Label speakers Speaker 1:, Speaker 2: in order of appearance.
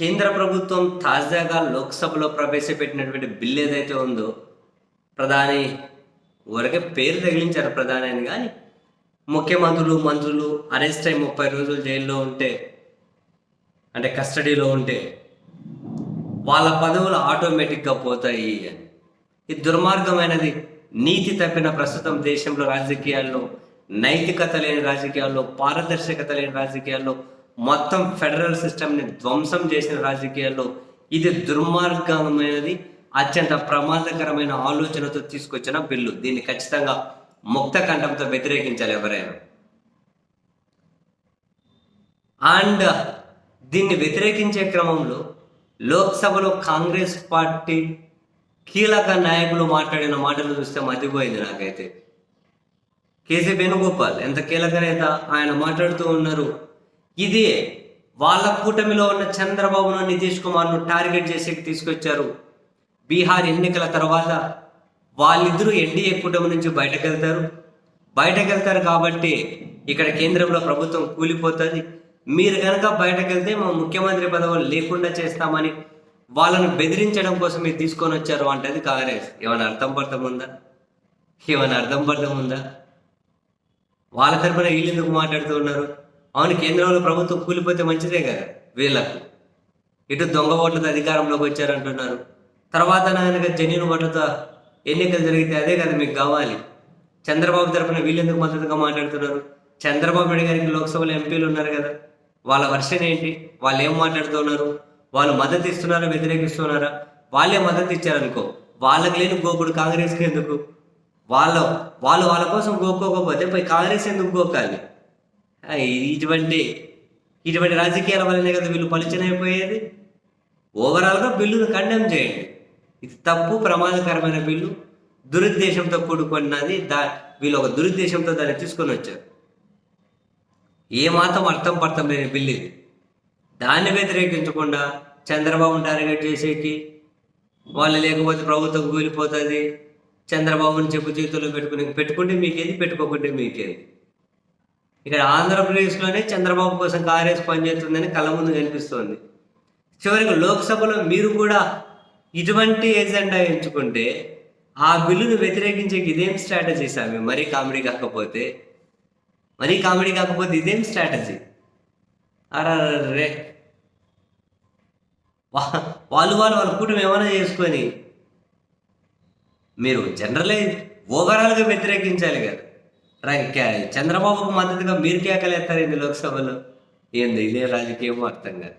Speaker 1: కేంద్ర ప్రభుత్వం తాజాగా లోక్సభలో ప్రవేశపెట్టినటువంటి బిల్ ఏదైతే ఉందో ప్రధాని వరకే పేరు తగిలించారు ప్రధాని అని. కానీ ముఖ్యమంత్రులు మంత్రులు అరెస్ట్ అయి ముప్పై రోజులు జైల్లో ఉంటే అంటే కస్టడీలో ఉంటే వాళ్ళ పదవులు ఆటోమేటిక్గా పోతాయి అని. ఈ దుర్మార్గమైనది నీతి తప్పిన ప్రస్తుతం దేశంలో రాజకీయాల్లో నైతికత లేని రాజకీయాల్లో పారదర్శకత లేని రాజకీయాల్లో మొత్తం ఫెడరల్ సిస్టమ్ని ధ్వంసం చేసిన రాజకీయాల్లో ఇది దుర్మార్గమైనది అత్యంత ప్రమాదకరమైన ఆలోచనతో తీసుకొచ్చిన బిల్లు. దీన్ని ఖచ్చితంగా ముక్త కంఠంతో వ్యతిరేకించాలి ఎవరైనా. అండ్ దీన్ని వ్యతిరేకించే క్రమంలో లోక్సభలో కాంగ్రెస్ పార్టీ కీలక నాయకులు మాట్లాడిన మాటలు చూస్తే మతిపోయింది నాకైతే. కేసీ వేణుగోపాల్ ఎంత కీలక నేత ఆయన మాట్లాడుతూ ఉన్నారు. ఇది వాళ్ళ కూటమిలో ఉన్న చంద్రబాబును నితీష్ కుమార్ను టార్గెట్ చేసి తీసుకొచ్చారు. బీహార్ ఎన్నికల తర్వాత వాళ్ళిద్దరూ ఎన్డీఏ కూటమి నుంచి బయటకు వెళ్తారు బయటకు వెళ్తారు కాబట్టి ఇక్కడ కేంద్రంలో ప్రభుత్వం కూలిపోతుంది. మీరు కనుక బయటకు వెళ్తే మా ముఖ్యమంత్రి పదవులు లేకుండా చేస్తామని వాళ్ళను బెదిరించడం కోసం మీరు తీసుకొని వచ్చారు అంటది కాంగ్రెస్. ఏమైనా అర్థం పడతాం ఉందా? ఏమైనా అర్థం పడతాం ఉందా? వాళ్ళ తరఫున వీళ్ళు ఎందుకు మాట్లాడుతూ ఉన్నారు? అవును కేంద్రంలో ప్రభుత్వం కూలిపోతే మంచిదే కదా వీళ్ళకు. ఇటు దొంగ ఓట్లతో అధికారంలోకి వచ్చారంటున్నారు. తర్వాత కనుక జన్యున ఓట్లతో ఎన్నికలు జరిగితే అదే కదా మీకు కావాలి. చంద్రబాబు తరపున వీళ్ళు ఎందుకు మద్దతుగా మాట్లాడుతున్నారు? చంద్రబాబు నాయుడు గారికి లోక్సభలో ఎంపీలు ఉన్నారు కదా. వాళ్ళ వర్షన్ ఏంటి? వాళ్ళు ఏం మాట్లాడుతున్నారు వాళ్ళు మద్దతు ఇస్తున్నారా వ్యతిరేకిస్తున్నారా? వాళ్ళే మద్దతు ఇచ్చారనుకో వాళ్ళకి లేని గోకుడు కాంగ్రెస్కి ఎందుకు? వాళ్ళ వాళ్ళు వాళ్ళ కోసం గోక్కోకపోతే పోయి కాంగ్రెస్ ఎందుకు గోకాలి ఇటువంటి ఇటువంటి రాజకీయాల వల్లనే కదా వీళ్ళు పలుచనైపోయేది? ఓవరాల్గా బిల్లును కండెమ్ చేయండి. ఇది తప్పు ప్రమాదకరమైన బిల్లు. దురుద్దేశంతో కూడుకున్నది దా వీళ్ళు ఒక దురుద్దేశంతో దాన్ని తీసుకొని వచ్చారు. ఏమాత్రం అర్థం పర్థం లేని బిల్లు ఇది. దాన్ని వ్యతిరేకించకుండా చంద్రబాబు టార్గెట్ చేసేకి వాళ్ళు లేకపోతే ప్రభుత్వం కూలిపోతుంది. చంద్రబాబుని చెప్పు చేతుల్లో పెట్టుకుని పెట్టుకుంటే మీకేది పెట్టుకోకుంటే మీకేది? ఇక్కడ ఆంధ్రప్రదేశ్లోనే చంద్రబాబు కోసం కాంగ్రెస్ పనిచేస్తుందని కళ్ళ ముందు కనిపిస్తోంది. చివరికి లోక్సభలో మీరు కూడా ఇటువంటి ఎజెండా ఎంచుకుంటే ఆ బిల్లును వ్యతిరేకించే ఇదేం స్ట్రాటజీ సామి? మరీ కామెడీ కాకపోతే? మరీ కామెడీ కాకపోతే ఇదేం స్ట్రాటజీ? అరే వాళ్ళు వాళ్ళు వాళ్ళ కూటమి ఏమైనా చేసుకొని మీరు జనరలైజ్ ఓవరాల్గా వ్యతిరేకించాలి కదా. చంద్రబాబుకు మద్దతుగా మీరు కేకలేస్తారు ఏంది లోక్సభలో? ఏంది ఇదే రాజకీయం అర్థం కాదు.